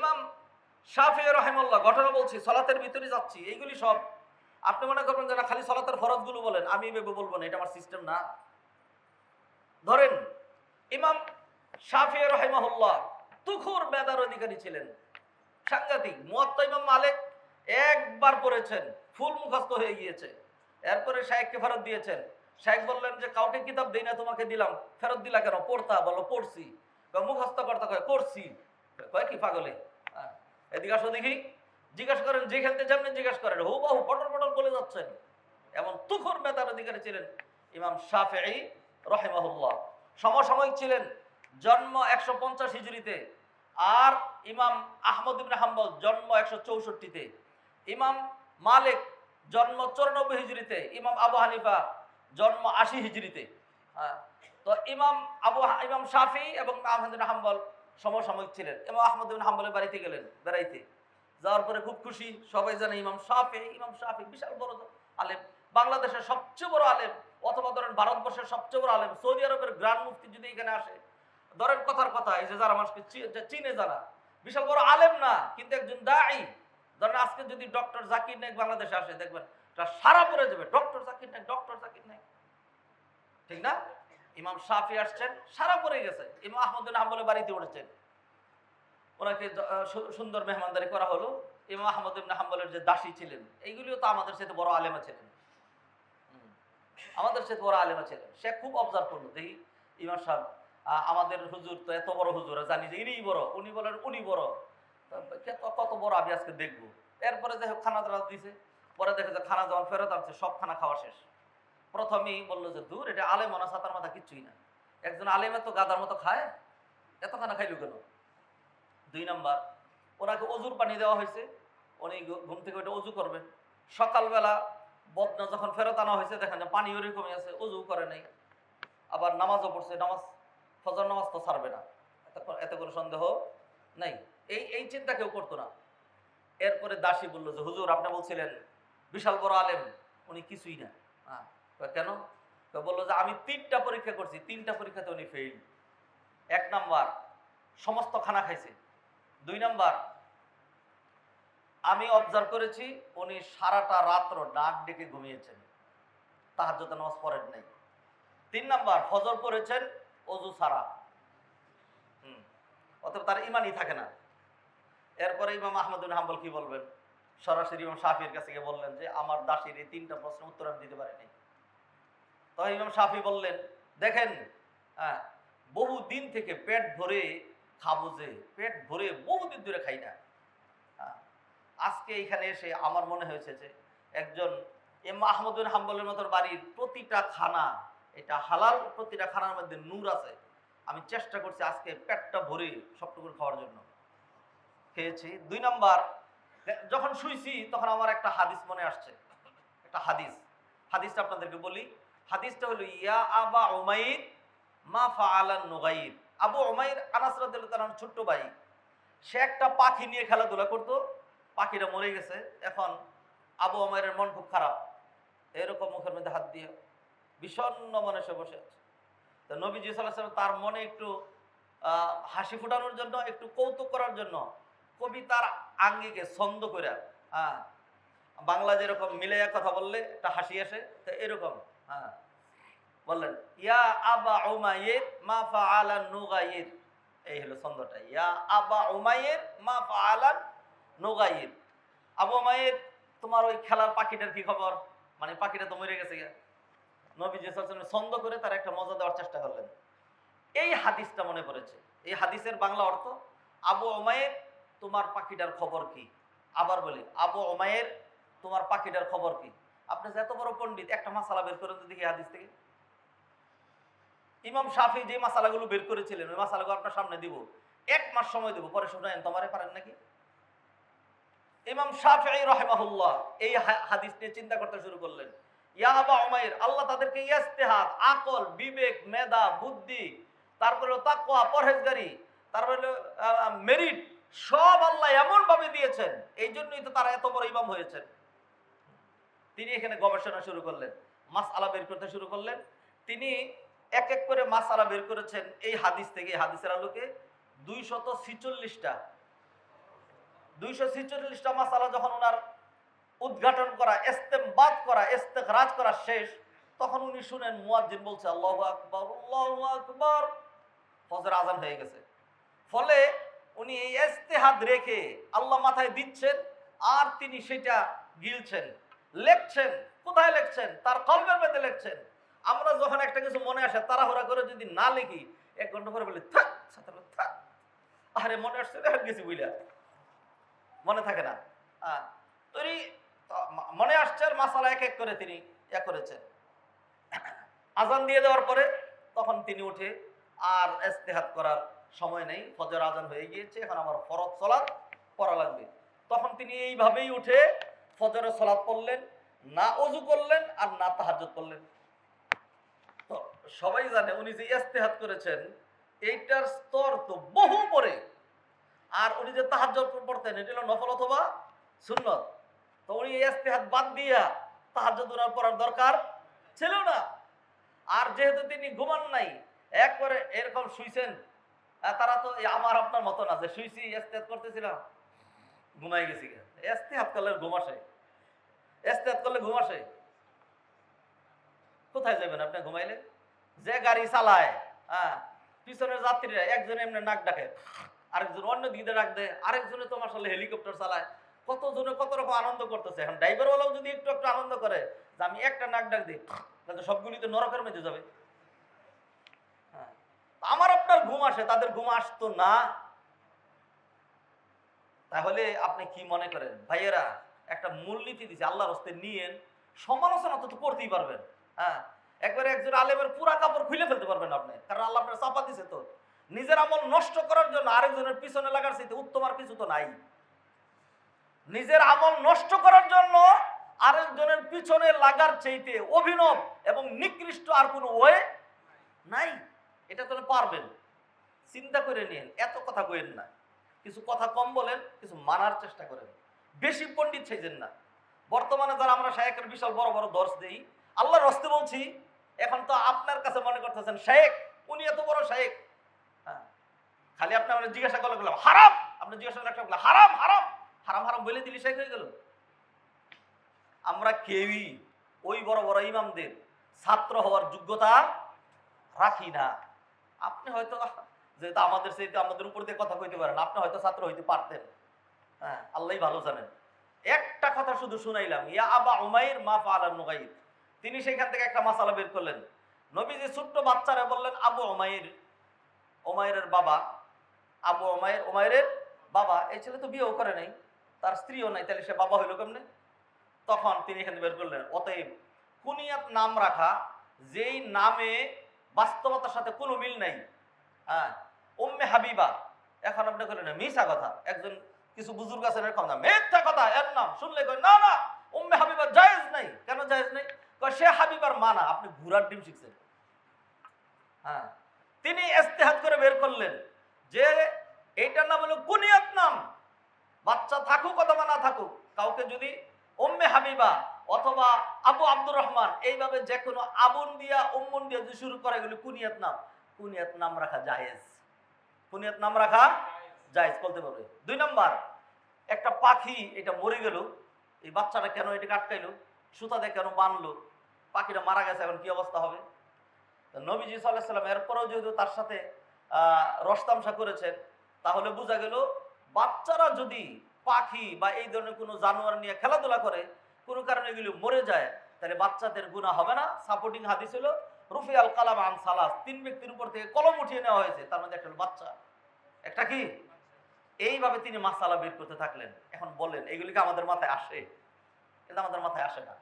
ইমাম শাফি রহেমল্লাহ ঘটনা বলছি, সলাতের ভিতরে যাচ্ছি, এইগুলি সব। আপনি মনে করবেন যে না, খালি সলাতের ফরজগুলো বলেন, আমি ভেবে বলব না, এটা আমার সিস্টেম না। ধরেন, ইমাম শাফি রহেমাহুল্লাহ তুখুর মেধার অধিকারী ছিলেন। সাংঘাতিক, মুয়াত্তা ইমাম মালিক একবার পড়েছেন, ফুল মুখস্থ হয়ে গিয়েছে। এরপরে শাহেককে ফেরত দিয়েছেন। শাহেক বললেন যে, কাউকে কিতাব দিই না, তোমাকে দিলাম। ফেরত দিলা কেন? পড়তা বলো, পড়ছি। মুখস্থ করতে কয় করছি কয়, কি পাগলে। এদিকে আসো দেখি। জিজ্ঞাসা করেন যেখানতে যেমনি জিজ্ঞাসা করেন হু বাহু পটল পটল বলে যাচ্ছেন। এমন তুখর মেধার অধিকারী ছিলেন ইমাম শাফেঈ রহেমাহুল্লাহ। সমসাময়িক ছিলেন, জন্ম একশো পঞ্চাশ হিজড়িতে। আর ইমাম আহমদ ইবনে হাম্বল জন্ম একশো চৌষট্টিতে। ইমাম মালিক জন্ম চৌরানব্বই হিজড়িতে। ইমাম আবু হানিফা জন্ম আশি হিজড়িতে। তো ইমাম আবু ইমাম শাফি এবং আহমদ ইবনে হাম্বল সমসাময়িক ছিলেন। ইমাম আহমদ হাম্বলের বাড়িতে গেলেন, বেড়াইতে। যাওয়ার পরে খুব খুশি, সবাই জানে ইমাম শাফি ইমাম শাফি বিশাল বড় আলেম। বাংলাদেশের সবচেয়ে বড় আলেম, অথবা ধরেন ভারতবর্ষের সবচেয়ে বড় আলেম, সৌদি আরবের গ্রান্ড মুফতি যদি এখানে আসে, ধরেন কথার কথা, এই যে যারা মানুষকে চিনে যারা, বিশাল বড় আলেম না, কিন্তু একজন দায়ী। ধরেন আজকে যদি ডক্টর জাকির নাইক বাংলাদেশে আসে, দেখবেন সারা পড়ে যাবে, ডক্টর জাকির নাইক ডক্টর জাকির নাইক ঠিক না? ইমাম শাফি আসছেন, সারা পড়ে গেছে। ইমাম আহমদুল হাম্বলের বাড়িতে উঠেছেন। ওনাকে সুন্দর মেহমানদারি করা হলো। ইমাম আহমদ ইবনে হাম্বলের যে দাসী ছিলেন, এইগুলিও তো আমাদের সাথে বড় আলেমা ছিলেন। আমাদের সাথে বড় আলেমা ছিলেন। সে খুব অবজার্ভ করল দেখি ইমাম সাহেব আমাদের হুজুর তো এত বড় হুজুর জানি যে ইনি বড়। উনি বলেন, উনি বড়। তা কত বড় আমি আজকে দেখব। এরপরে হোক, খানা দাওয়া দিছে। পরে দেখে যে খানা যখন ফেরত আনছে, সব খানা খাওয়া শেষ। প্রথমেই বলল যে, দূর, এটা আলেম না সাতার মাথা কিচ্ছুই না। একজন আলেম এত গাদার মতো খায়, এত খানা খাইলো কেন? দুই নাম্বার, ওনাকে অজুর পানি দেওয়া হয়েছে। উনি ঘুম থেকে ওইটা অজু করবেন সকালবেলা বদনা যখন ফেরত আনা হয়েছে, দেখেন যে পানি ওরকমই আছে অজু করে নাই। আবার নামাজও পড়ছে, নামাজ, ফজর নামাজ তো ছাড়বে না। এত কোনো সন্দেহ নাই। এই এই চিন্তা কেউ করতো না। এরপরে দাসী বলল যে, হুজুর, আপনি বলছিলেন, বিশাল বড় আলেম, উনি কিছুই না। হ্যাঁ কেন? তো বলল যে, আমি তিনটা পরীক্ষা করছি, তিনটা পরীক্ষাতে উনি ফেল এক নাম্বার, সমস্ত খানা খাইছে। দুই নাম্বার, আমি অবজার্ভ করেছি উনি সারাটা রাত্র ডাক ডেকে ঘুমিয়েছেন। তাহার যত নামাজ পড়েন নাই। তিন নাম্বার, ফজর পড়েছেন অজু সারা হুম, অতএব তার ইমানই থাকে না। এরপরে ইমাম আহমদুল হাম্বল কি বলবেন? সরাসরি ইমাম শাফির কাছে গিয়ে বললেন যে, আমার দাসির এই তিনটা প্রশ্নের উত্তর আমি দিতে পারিনি। তখন ইমাম শাফি বললেন, দেখেন হ্যাঁ বহু দিন থেকে পেট ভরে খাব যে পেট ভরে বহুদিন ধরে খাই না। হ্যাঁ, আজকে এখানে এসে আমার মনে হয়েছে যে একজন এম আহমদুল হাম্বলের মতো বাড়ির প্রতিটা খানা এটা হালাল প্রতিটা খানার মধ্যে নূর আছে। আমি চেষ্টা করছি আজকে পেটটা ভরে সবটুকু খাওয়ার জন্য। খেয়েছি। দুই নাম্বার যখন শুইছি তখন আমার একটা হাদিস মনে আসছে। একটা হাদিস। হাদিসটা আপনাদেরকে বলি। হাদিসটা হলো ইয়া আবা উমাইর মা ফাআলান নুগাইর। আবু উমাইর আনাস রাদিয়াল্লাহু তাআলার ছোট্ট ভাই, সে একটা পাখি নিয়ে খেলাধুলা করতো। পাখিটা মরে গেছে। এখন আবু উমাইরের মন খুব খারাপ। এরকম মুখের মধ্যে হাত দিয়ে বিষণ্ণ মনে সে বসে আছে। তো নবীজি সাল্লাহ তার মনে একটু হাসি ফুটানোর জন্য, একটু কৌতুক করার জন্য কবিতার আঙ্গিকে ছন্দ করে হ্যাঁ বাংলা যেরকম মিলাইয়া কথা বললে, একটা হাসি আসে। তো এরকম হ্যাঁ বললেন, ইয়া আবা উমাইয়ের মা ফাআলান নুগাইর। এই হলো ছন্দটা, ইয়া আবা উমাইয়ের মা ফা আলান নুগাইর। আবু উমাইয়ের তোমার ওই খেলার পাখিটার কি খবর? মানে পাখিটা তো মরে গেছে গা। নবীজি সাল্লাল্লাহু ছন্দ করে তার একটা মজা দেওয়ার চেষ্টা করলেন। এই হাদিসটা মনে পড়েছে। এই হাদিসের বাংলা অর্থ, আবু উমাইর, তোমার পাখিটার খবর কি? আবার বলি, আবু উমাইর, তোমার পাখিটার খবর কি? আপনি এত বড় পণ্ডিত, একটা মাসালা বের করেন দেখি হাদিস থেকে। ইমাম শাফি যে মাসালাগুলো বের করেছিলেন, ওই মাসালাগুলো আপনার সামনে দিব। এক মাস সময় দেবো, পরে শোনায়েন তোমারে পারেন নাকি? ইমাম শাফি রহেমাহুল্লাহ এই হাদিস নিয়ে চিন্তা করতে শুরু করলেন। ইয়াহাবা উমাইর, আল্লাহ তাদেরকে ইস্তেহাদ, আকল, বিবেক, মেধা, বুদ্ধি, তারপরে তাকওয়া, পরহেজগারি, তারপরে মেরিট, সব আল্লাহ এমন ভাবে দিয়েছেন। এই জন্যই তো তারা এত বড় ইমাম হয়েছেন। তিনি এখানে গবেষণা শুরু করলেন মাস আলা বের করতে শুরু করলেন। তিনি এক এক করে মাস আলা বের করেছেন এই হাদিস থেকে। হাদিসের আলোকে দুইশত ছিচল্লিশটা দুইশো ছিচল্লিশটা মাসালা যখন ওনার উদ্ঘাটন করা, ইস্তেমবাদ করা, ইস্তেখরাজ করা শেষ, তখন উনি শুনেন, মুয়াজ্জিন বলছে, আল্লাহ আকবর আল্লাহ আকবর। ফজর আজান হয়ে গেছে। ফলে উনি এই ইস্তেহাদ রেখে আল্লাহ মাথায় দিচ্ছেন আর তিনি সেটা গিলছেন, লেখছেন। কোথায় লেখছেন? তার কলমের মধ্যে লেখছেন। আমরা যখন একটা কিছু মনে আসে, তাড়াহুড়া করে যদি না লিখি, এক ঘণ্টা পরে বলি, থাক থাক। আরে, মনে আসছে দেখা গেছি বুঝলা মনে থাকে না। তৈরি মনে আসছে আর মাসালা এক এক করে তিনি ইয়া করেছেন। আজান দিয়ে দেওয়ার পরে তখন তিনি উঠে আর ইস্তেহাত করার সময় নেই, ফজর আজান হয়ে গিয়েছে, এখন আমার ফরজ সলাৎ পড়া লাগবে। তখন তিনি এইভাবেই উঠে ফজরের সলাৎ পড়লেন, না অজু করলেন আর না তাহাজ্জুদ করলেন সবাই জানে উনি যে ইস্তেহাত করেছেন, এইটার স্তর তো বহু পরে আর উনি যে তাহাজ্জুদ পড়তেন, এটা হলো নফল অথবা সুন্নত। তো উনি এই ইস্তেহাত বাদ দিয়া তাহাজ্জুদ ওনার পড়ার দরকার ছিল না। আর যেহেতু তিনি ঘুমান নাই, একবারে এরকম শুইছেন তারা তো আমার আপনার মতো না যে শুইছি ইস্তেহাত করতেছিলাম, ঘুমাই গেছি ইস্তেহাত করলে ঘুম আসে। ইস্তেহাত করলে ঘুম আসে। কোথায় যাবেন আপনি ঘুমাইলে? যে গাড়ি চালায় হ্যাঁ পিছনের যাত্রীরা একজন এমনি নাক ডাকে, আরেকজন অন্য দিকে ডাক দেয়, আরেকজনে তো আসলে হেলিকপ্টার চালায়। কতজনে কত রকম আনন্দ করতেছে। এখন ড্রাইভারওয়ালাও যদি একটু একটু আনন্দ করে, যে আমি একটা নাক ডাক দিই, তাহলে সবগুলি তো নরকের মধ্যে যাবে। হ্যাঁ। আমার আপনার ঘুম আসে, তাদের ঘুম আসতো না। তাহলে আপনি কি মনে করেন? ভাইয়েরা, একটা মূলনীতি দিছে, আল্লাহর হস্তে নিয়েন, সমালোচনা তো করতেই পারবেন। হ্যাঁ একবারে একজন আলেমের পুরা কাপড় খুলে ফেলতে পারবেন আপনি, কারণ আল্লাহ আপনার চাপা দিছে তো। নিজের আমল নষ্ট করার জন্য আরেকজনের পিছনে লাগার চাইতে উত্তম আর কিছু তো নাই। নিজের আমল নষ্ট করার জন্য আরেকজনের পিছনে লাগার চাইতে অভিনব এবং নিকৃষ্ট আর কোনো ওয়ে নাই। এটা তো পারবেন। চিন্তা করে নিন, এত কথা কইেন না। কিছু কথা কম বলেন, কিছু মানার চেষ্টা করেন। বেশি পণ্ডিত চাইছেন না। বর্তমানে যারা আমরা শায়েকের বিশাল বড় বড় দর্শ দেই, আল্লাহর রস্তে বলছি এখন তো আপনার কাছে মনে করতেছেন শেখ উনি এত বড় শেখ হ্যাঁ খালি আপনি আমরা জিজ্ঞাসা করলে গেলাম হারাম! আপনি জিজ্ঞাসা করলে হারাম হারাম! হারাম হারাম বলে দিলি শেখ হয়ে গেল। আমরা কেউই ওই বড় বড় ইমামদের ছাত্র হওয়ার যোগ্যতা রাখি না। আপনি হয়তো, যেহেতু আমাদের সেই আমাদের উপর দিয়ে কথা কইতে পারেন, আপনি হয়তো ছাত্র হইতে পারতেন। হ্যাঁ আল্লাহই ভালো জানেন। একটা কথা শুধু শুনাইলাম, ইয়া আবা উমাইর মা ফাআলা নুগাইর। তিনি সেখান থেকে একটা মাসালা বের করলেন। নবীজি ছোট্ট বাচ্চারা বললেন, আবু উমাইর ওমায়ের বাবা, আবু ওমায়ের ওমায়ের বাবা। এই ছেলে তো বিয়েও করে নাই, তার স্ত্রীও নাই, তাহলে সে বাবা হইল কেমনে? তখন তিনি এখানে বের করলেন, অতএব কুনিয়াত নাম রাখা, যেই নামে বাস্তবতার সাথে কোনো মিল নাই। হ্যাঁ উম্মে হাবিবা। এখন আপনি করলেন মিশা কথা, একজন কিছু বুজুর্গ আছেন এরকম না, মিথ্যা কথা, এর নাম শুনলে না না, উম্মে হাবিবা জায়েজ নাই। কেন জায়েজ নাই? সে হাবিবার মানা আপনি ঘুরার ডিম শিখছেন। হ্যাঁ তিনি ইস্তেহাত করে বের করলেন যে এইটার নাম হলো কুনিয়াত নাম। বাচ্চা থাকুক অথবা না থাকুক, কাউকে যদি উম্মে হাবিবা অথবা আবু আব্দুর রহমান এইভাবে যে কোনো আবুন দিয়া, উম্মুন দিয়া যদি শুরু করে, এগুলি কুনিয়াত নাম। কুনিয়াত নাম রাখা জায়েজ। কুনিয়াত নাম রাখা জায়েজ, বলতে পারবে। দুই নাম্বার, একটা পাখি এটা মরে গেল, এই বাচ্চাটা কেন এটাকে আটকাইলো? সুতাতে কেন বানলো? পাখিটা মারা গেছে, এখন কি অবস্থা হবে? নবীজি সাল্লাহ সাল্লাম এরপরেও যেহেতু তার সাথে রসতামশা করেছেন, তাহলে বোঝা গেল বাচ্চারা যদি পাখি বা এই ধরনের কোনো জানোয়ার নিয়ে খেলাধুলা করে, কোনো কারণে এগুলি মরে যায়, তাহলে বাচ্চাদের গুণা হবে না। সাপোর্টিং হাদিস হলো, রুফি আল কালাম আন সালাস তিন ব্যক্তির উপর থেকে কলম উঠিয়ে নেওয়া হয়েছে, তার মধ্যে একটা বাচ্চা। একটা কি? এইভাবে তিনি মাসালা বের করতে থাকলেন। এখন বলেন এগুলিকে আমাদের মাথায় আসে? কিন্তু আমাদের মাথায় আসে না।